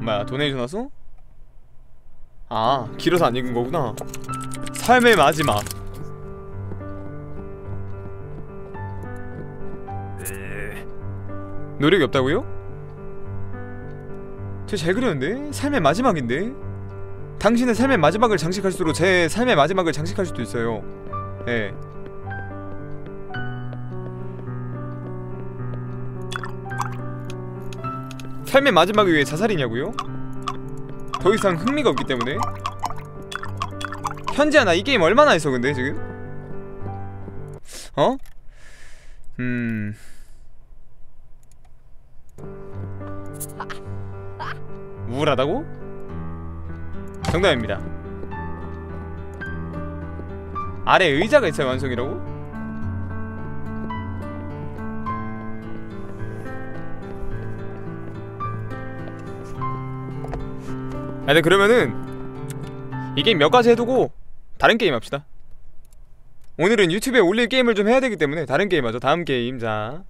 뭐야 도네이션 왔어? 아 길어서 안 읽은 거구나 삶의 마지막 에... 노력이 없다고요? 되게 잘 그렸는데? 삶의 마지막인데? 당신의 삶의 마지막을 장식할수록 제 삶의 마지막을 장식할 수도 있어요 예 삶의 마지막을 위해 자살이냐고요? 더 이상 흥미가 없기 때문에 현지야 나 이 게임 얼마나 했어 근데 지금? 어? 음... 우울하다고? 정답입니다 아래 의자가 있어요 완성이라고? 아, 네 그러면은 이 게임 몇 가지 해두고 다른 게임 합시다. 오늘은 유튜브에 올릴 게임을 좀 해야 되기 때문에 다른 게임 하죠. 다음 게임. 자